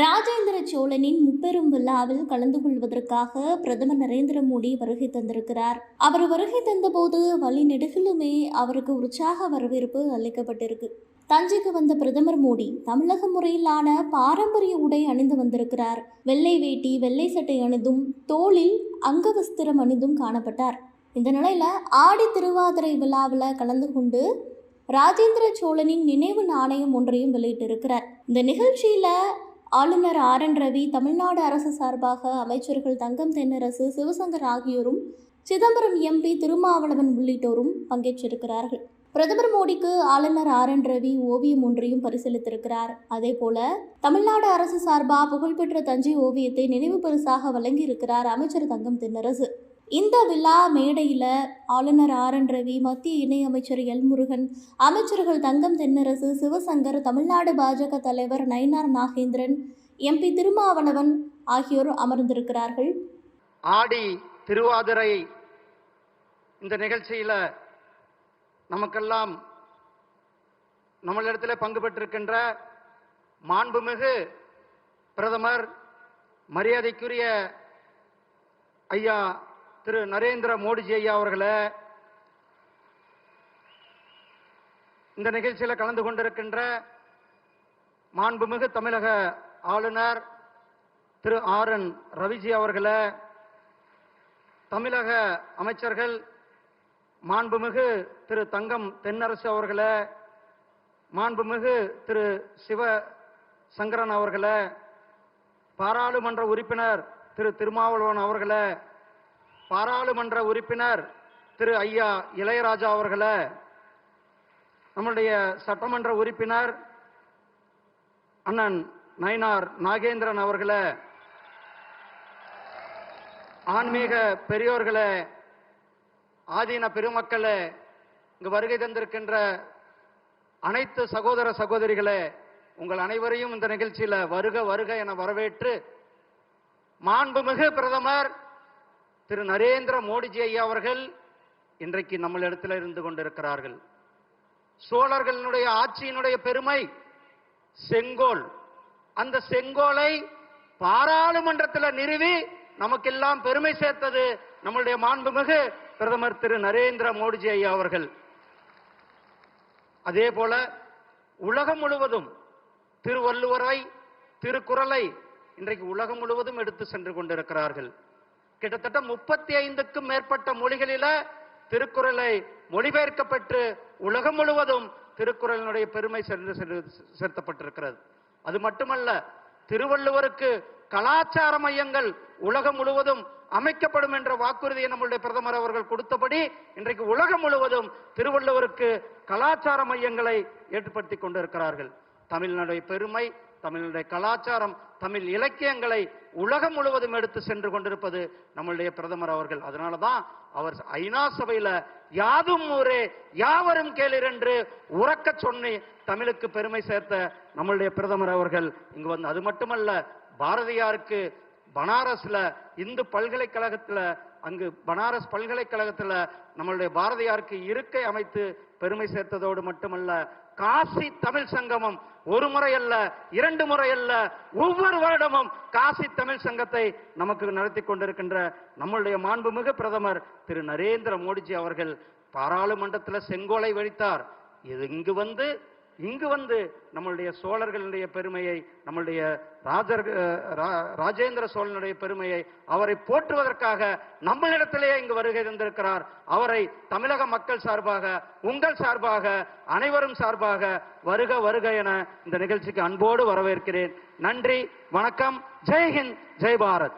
ராஜேந்திர சோழனின் முப்பெரும் விழாவில் கலந்து கொள்வதற்காக பிரதமர் நரேந்திர மோடி வருகை தந்திருக்கிறார். அவர் வருகை தந்தபோது வழி நெடுகிலுமே அவருக்கு உற்சாக வரவேற்பு அளிக்கப்பட்டிருக்கு. தஞ்சைக்கு வந்த பிரதமர் மோடி தமிழக முறையிலான பாரம்பரிய உடை அணிந்து வந்திருக்கிறார். வெள்ளை வேட்டி வெள்ளை சட்டை அணிந்தும் தோளில் அங்கவஸ்திரம் அணிந்தும் காணப்பட்டார். இந்த நிலையில ஆடி திருவாதிரை விழாவில் கலந்து கொண்டு ராஜேந்திர சோழனின் நினைவு நாணயம் ஒன்றையும் வெளியிட்டிருக்கிறார். இந்த நிகழ்ச்சியில ஆளுநர் ஆர் என் ரவி தமிழ்நாடு அரசு சார்பாக அமைச்சர்கள் தங்கம் தென்னரசு சிவசங்கர் ஆகியோரும் சிதம்பரம் எம்பி திருமாவளவன் உள்ளிட்டோரும் பங்கேற்றிருக்கிறார்கள். பிரதமர் மோடிக்கு ஆளுநர் ஆர் என் ரவி ஓவியம் ஒன்றையும் பரிசீலித்திருக்கிறார் அதே போல தமிழ்நாடு அரசு சார்பாக புகழ்பெற்ற தஞ்சை ஓவியத்தை நினைவு பரிசாக வழங்கியிருக்கிறார் அமைச்சர் தங்கம் தென்னரசு. இந்த விழா மேடையில் ஆளுநர் ஆர். என். ரவி மத்திய இணையமைச்சர் எல். முருகன் அமைச்சர்கள் தங்கம் தென்னரசு சிவசங்கர் தமிழ்நாடு பாஜக தலைவர் நயினார் நாகேந்திரன் எம்பி திருமாவளவன் ஆகியோர் அமர்ந்திருக்கிறார்கள். ஆடி திருவாதிரை இந்த நிகழ்ச்சியில் நமக்கெல்லாம் நம்மளிடத்தில் பங்கு பெற்றிருக்கின்ற மாண்புமிகு பிரதமர் மரியாதைக்குரிய ஐயா திரு நரேந்திர மோடிஜி ஐயா அவர்களை இந்த நிகழ்ச்சியில் கலந்து கொண்டிருக்கின்ற மாண்புமிகு தமிழக ஆளுநர் திரு ஆர் என் ரவிஜி அவர்களை தமிழக அமைச்சர்கள் மாண்புமிகு திரு தங்கம் தென்னரசு அவர்களை மாண்புமிகு திரு சிவ சங்கரன் அவர்களை பாராளுமன்ற உறுப்பினர் திரு திருமாவளவன் அவர்களை பாராளுமன்ற உறுப்பினர் திரு ஐயா இளையராஜா அவர்களை நம்முடைய சட்டமன்ற உறுப்பினர் அண்ணன் நயினார் நாகேந்திரன் அவர்களை ஆன்மீக பெரியோர்களே ஆதீன பெருமக்களே இங்கு வருகை தந்திருக்கின்ற அனைத்து சகோதர சகோதரிகளே உங்கள் அனைவரையும் இந்த நிகழ்ச்சியில் வருக வருக என வரவேற்று மாண்புமிகு பிரதமர் திரு நரேந்திர மோடிஜி ஐயா அவர்கள் இன்றைக்கு நம்மளிடத்தில் இருந்து கொண்டிருக்கிறார்கள். சோழர்களினுடைய ஆட்சியினுடைய பெருமை செங்கோல். அந்த செங்கோலை பாராளுமன்றத்தில் நிறுவி நமக்கெல்லாம் பெருமை சேர்த்தது நம்மளுடைய மாண்புமிகு பிரதமர் திரு நரேந்திர மோடிஜி ஐயா அவர்கள். அதே போல உலகம் முழுவதும் திருவள்ளுவரை திருக்குறளை இன்றைக்கு உலகம் முழுவதும் எடுத்து சென்று கொண்டிருக்கிறார்கள். கிட்டத்தட்ட முப்பத்தி ஐந்துக்கும் மேற்பட்ட மொழிகளில திருக்குறளை மொழிபெயர்க்கப்பட்டு உலகம் முழுவதும் திருக்குறளினுடைய பெருமை சென்று சென்று சேர்த்தப்பட்டிருக்கிறது அது மட்டுமல்ல திருவள்ளுவருக்கு கலாச்சார மையங்கள் உலகம் முழுவதும் அமைக்கப்படும் என்ற வாக்குறுதியை நம்முடைய பிரதமர் அவர்கள் கொடுத்தபடி இன்றைக்கு உலகம் முழுவதும் திருவள்ளுவருக்கு கலாச்சார மையங்களை ஏற்படுத்தி கொண்டிருக்கிறார்கள். தமிழ்நாடு பெருமை தமிழுடைய கலாச்சாரம் தமிழ் இலக்கியங்களை உலகம் முழுவதும் எடுத்து சென்று கொண்டிருப்பது நம்மளுடைய பிரதமர் அவர்கள். அதனால தான் அவர் ஐநா சபையில யாதும் ஊரே யாவரும் கேளிர் என்று உறக்க சொன்னி தமிழுக்கு பெருமை சேர்த்த நம்மளுடைய பிரதமர் அவர்கள். இங்கு வந்து அது மட்டுமல்ல பாரதியாருக்கு பனாரஸ்ல இந்து பல்கலைக்கழகத்துல அங்கு பனாரஸ் பல்கலைக்கழகத்துல நம்மளுடைய பாரதியாருக்கு இருக்கை அமைத்து பெருமை சேர்த்ததோடு மட்டுமல்ல காசி தமிழ் சங்கமம் ஒரு முறை அல்ல இரண்டு முறை அல்ல ஒவ்வொரு வருடமும் காசி தமிழ் சங்கத்தை நமக்கு நடத்தி கொண்டிருக்கின்ற நம்மளுடைய மாண்புமிகு பிரதமர் திரு நரேந்திர மோடிஜி அவர்கள் பாராளுமன்றத்தில் செங்கோலை வழித்தார் இது இங்கு வந்து இங்கு வந்து நம்மளுடைய சோழர்களுடைய பெருமையை நம்மளுடைய ராஜர் ரா- ராஜேந்திர சோழனுடைய பெருமையை அவரை போற்றுவதற்காக நம்மளிடத்திலேயே இங்கு வருகை தந்திருக்கிறார். அவரை தமிழக மக்கள் சார்பாக உங்கள் சார்பாக அனைவரும் சார்பாக வருக வருக என இந்த நிகழ்ச்சிக்கு அன்போடு வரவேற்கிறேன். நன்றி வணக்கம் ஜெய் ஹிந்த் ஜெய் பாரத்.